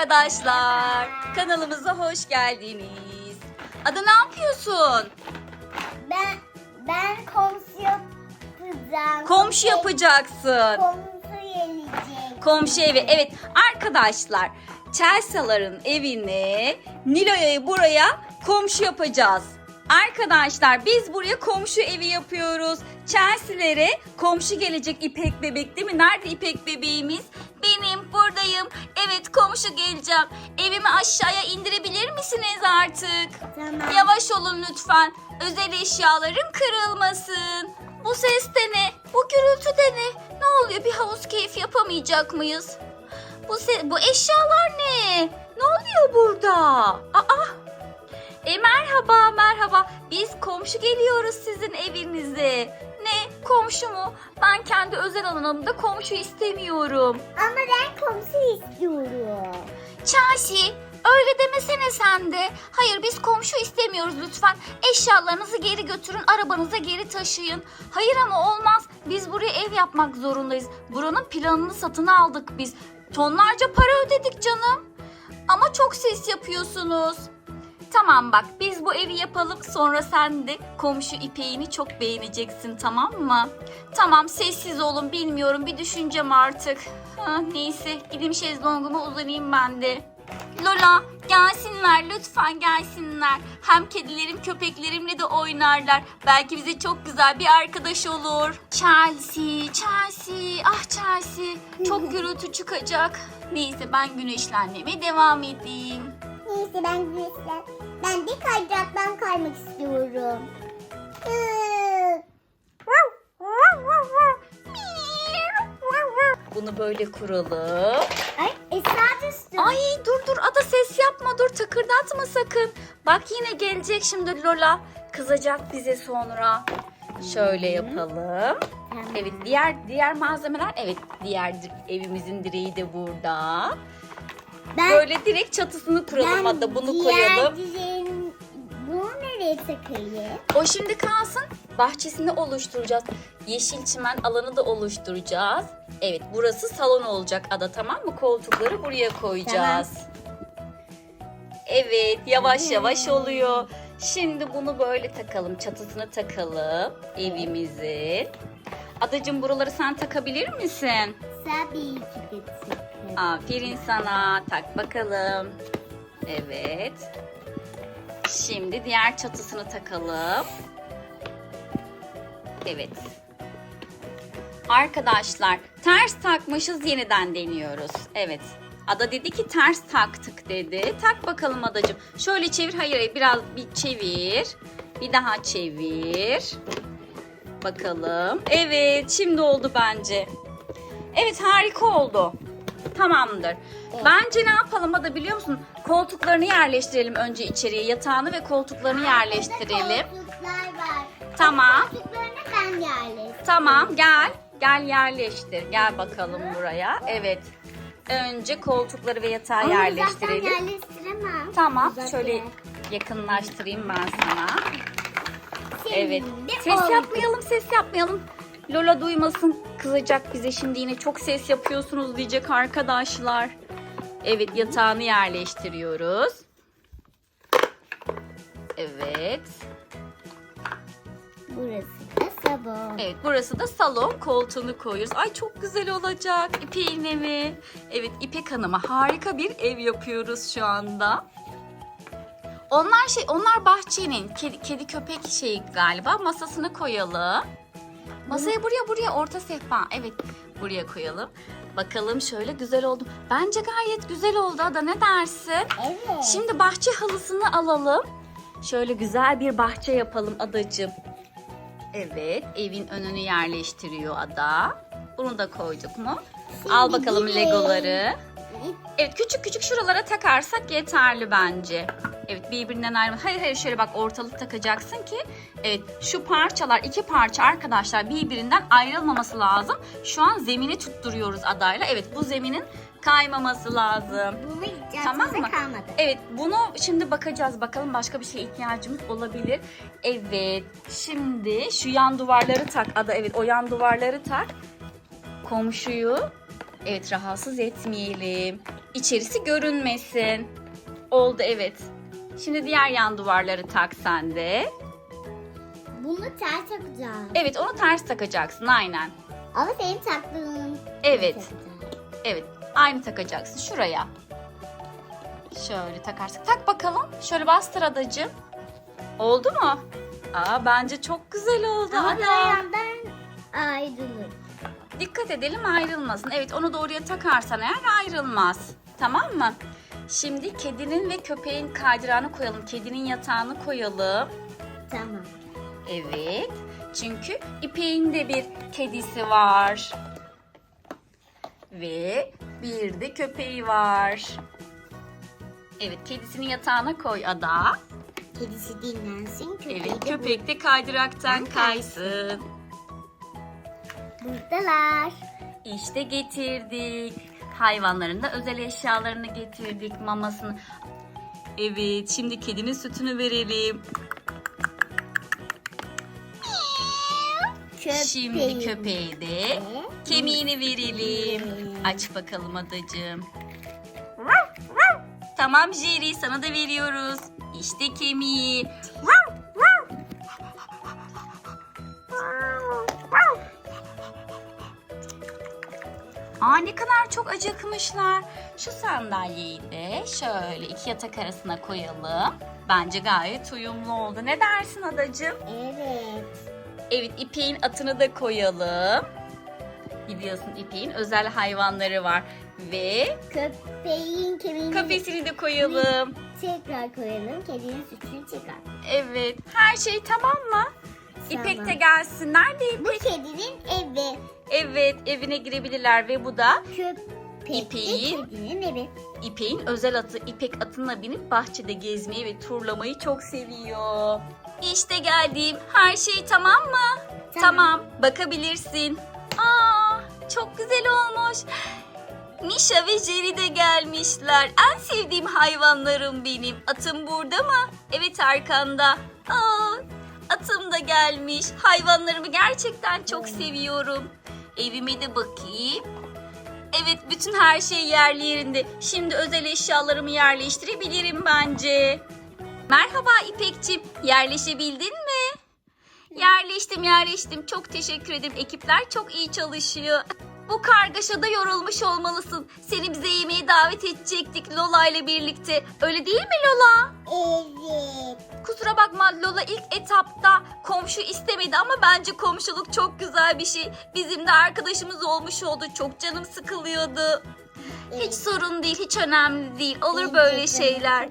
arkadaşlar. Kanalımıza hoş geldiniz. Ada ne yapıyorsun? Ben ben komşu yapacağım. Komşu yapacaksın. Komşu gelecek. Komşu evi. Evet arkadaşlar Chelsea'ların evini Nilo'yu buraya komşu yapacağız. Arkadaşlar biz buraya komşu evi yapıyoruz. Chelsea'lere komşu gelecek İpek bebek değil mi? Nerede İpek bebeğimiz? Benim buradayım. Evet komşu geleceğim. Evimi aşağıya indirebilir misiniz artık? Tamam. Yavaş olun lütfen. Özel eşyalarım kırılmasın. Bu ses de ne? Bu gürültü de ne? Ne oluyor? Bir havuz keyfi yapamayacak mıyız? Bu se- bu eşyalar ne? Ne oluyor burada? Aa! E merhaba merhaba. Biz komşu geliyoruz sizin evinize. Ne? Komşu mu? Ben kendi özel alanımda komşu istemiyorum. Ama ben komşu istiyorum. Chelsea öyle demesene sen de. Hayır biz komşu istemiyoruz lütfen. Eşyalarınızı geri götürün arabanıza geri taşıyın. Hayır ama olmaz. Biz buraya ev yapmak zorundayız. Buranın planını satın aldık biz. Tonlarca para ödedik canım. Ama çok ses yapıyorsunuz. Tamam bak biz bu evi yapalım sonra sen de komşu ipeğini çok beğeneceksin tamam mı? Tamam sessiz olun bilmiyorum bir düşüneceğim artık. Ha, neyse gideyim şezlonguma uzanayım ben de. Lola gelsinler lütfen gelsinler. Hem kedilerim köpeklerimle de oynarlar. Belki bize çok güzel bir arkadaş olur. Chelsea, Chelsea, ah Chelsea. Çok gürültü çıkacak. Neyse ben güneşlenmeye devam edeyim. Neyse ben güneşler. Ben de kaydıraktan kaymak istiyorum. Bunu böyle kuralım. Ay Esra düştü. Ay dur dur Ada ses yapma dur takırdatma sakın. Bak yine gelecek şimdi Lola. Kızacak bize sonra. Şöyle yapalım. Evet diğer diğer malzemeler evet diğer evimizin direği de burada. Ben, Böyle direkt çatısını kuralım Ada bunu diğer koyalım. dizeyin- Bunu nereye takayım? O şimdi kalsın. Bahçesini oluşturacağız. Yeşil çimen alanı da oluşturacağız. Evet burası salon olacak Ada tamam mı? Koltukları buraya koyacağız. Evet yavaş yavaş oluyor. Şimdi bunu böyle takalım. Çatısını takalım evimizin. Adacığım buraları sen takabilir misin? Tabii ki de. Aferin sana. Tak bakalım. Evet. Şimdi diğer çatısını takalım. Evet. Arkadaşlar ters takmışız yeniden deniyoruz. Evet. Ada dedi ki ters taktık dedi. Tak bakalım adacığım. Şöyle çevir. Hayır biraz bir çevir. Bir daha çevir. Bakalım. Evet şimdi oldu bence. Evet harika oldu. Tamamdır. Bence ne yapalım Ada biliyor musun? Koltuklarını yerleştirelim önce içeriye. Yatağını ve koltuklarını yerleştirelim. Koltuklar var. Tamam. Koltuklarını ben yerleştirdim. Tamam gel. Gel yerleştir. Gel bakalım buraya. Evet. Önce koltukları ve yatağı Ama yerleştirelim. uzaktan yerleştiremem. Tamam. Uzaktan. Şöyle yakınlaştırayım ben sana. Şimdi Evet. oldu. Ses yapmayalım, ses yapmayalım. Lola duymasın. Kızacak bize şimdi yine çok ses yapıyorsunuz diyecek arkadaşlar. Evet yatağını yerleştiriyoruz. Evet. Burası da sabun. Evet burası da salon. Koltuğunu koyuyoruz. Ay çok güzel olacak. İpek'in evi. Evet İpek Hanım'a harika bir ev yapıyoruz şu anda. Onlar şey, onlar bahçenin kedi, kedi köpek şeyi galiba. Masasını koyalım. Masayı buraya buraya orta sehpa. Evet buraya koyalım. Bakalım şöyle güzel oldu. Bence gayet güzel oldu Ada ne dersin? Evet. Şimdi bahçe halısını alalım. Şöyle güzel bir bahçe yapalım adacığım. Evet, evin önünü yerleştiriyor ada. Bunu da koyduk mu? Şimdi Al bakalım gidelim. legoları. Evet, küçük küçük şuralara takarsak yeterli bence. Evet, birbirinden ayrı. Hayır hayır şöyle bak ortalık takacaksın ki evet şu parçalar iki parça arkadaşlar birbirinden ayrılmaması lazım. Şu an zemini tutturuyoruz adayla. Evet, bu zeminin kaymaması lazım. Bunu Tamam mı? kalmadı. Evet bunu şimdi bakacağız bakalım başka bir şeye ihtiyacımız olabilir. Evet şimdi şu yan duvarları tak ada evet o yan duvarları tak. Komşuyu evet rahatsız etmeyelim. içerisi görünmesin. Oldu evet. Şimdi diğer yan duvarları tak sen de. Bunu ters takacağım. Evet onu ters takacaksın aynen. Ama senin taktığın. Evet. Evet aynı takacaksın şuraya. Şöyle takarsın. Tak bakalım. Şöyle bastır adacığım. Oldu mu? Aa bence çok güzel oldu Ama ada. böyle yandan ayrılır. Dikkat edelim ayrılmasın. Evet onu doğruya takarsan eğer ayrılmaz. Tamam mı? Şimdi kedinin ve köpeğin kaydırağını koyalım. Kedinin yatağını koyalım. Tamam. Evet. Çünkü İpek'in de bir kedisi var. Ve bir de köpeği var. Evet kedisini yatağına koy Ada. Kedisi dinlensin. Köpeği Evet de köpek de kaydıraktan kaysın. buradalar. İşte getirdik. Hayvanların da özel eşyalarını getirdik. Mamasını. Evet şimdi kedinin sütünü verelim. Şimdi köpeğe de kemiğini verelim. Aç bakalım adacığım. Tamam Jerry sana da veriyoruz. İşte kemiği. Aa ne kadar çok acıkmışlar. Şu sandalyeyi de şöyle iki yatak arasına koyalım. Bence gayet uyumlu oldu. Ne dersin adacığım? Evet. Evet İpek'in atını da koyalım. Biliyorsun İpek'in özel hayvanları var. Ve Köpeğin kemiğini kafesini de koyalım. tekrar koyalım. Kedinin sütünü çıkar. Evet her şey tamam mı? İpek de gelsin. Nerede İpek? Bu kedinin evi. Evet evine girebilirler ve bu da Köpek de İpeğin- kedinin evi. İpek'in özel atı İpek atına binip bahçede gezmeyi ve turlamayı çok seviyor. İşte geldim. Her şey tamam mı? Tamam. Bakabilirsin. Aa, çok güzel olmuş. Misha ve Jerry de gelmişler. En sevdiğim hayvanlarım benim. Atım burada mı? Evet arkanda. Aa, atım da gelmiş. Hayvanlarımı gerçekten çok seviyorum. Evime de bakayım. Evet bütün her şey yerli yerinde. Şimdi özel eşyalarımı yerleştirebilirim bence. Merhaba İpekçim. Yerleşebildin mi? Yerleştim yerleştim. Çok teşekkür ederim. Ekipler çok iyi çalışıyor. Bu kargaşada yorulmuş olmalısın. Seni bize yemeğe davet edecektik Lola ile birlikte. Öyle değil mi Lola? Evet. Kusura bakma Lola ilk etapta komşu istemedi ama bence komşuluk çok güzel bir şey. Bizim de arkadaşımız olmuş oldu. Çok canım sıkılıyordu. Hiç sorun değil, hiç önemli değil. Olur böyle şeyler.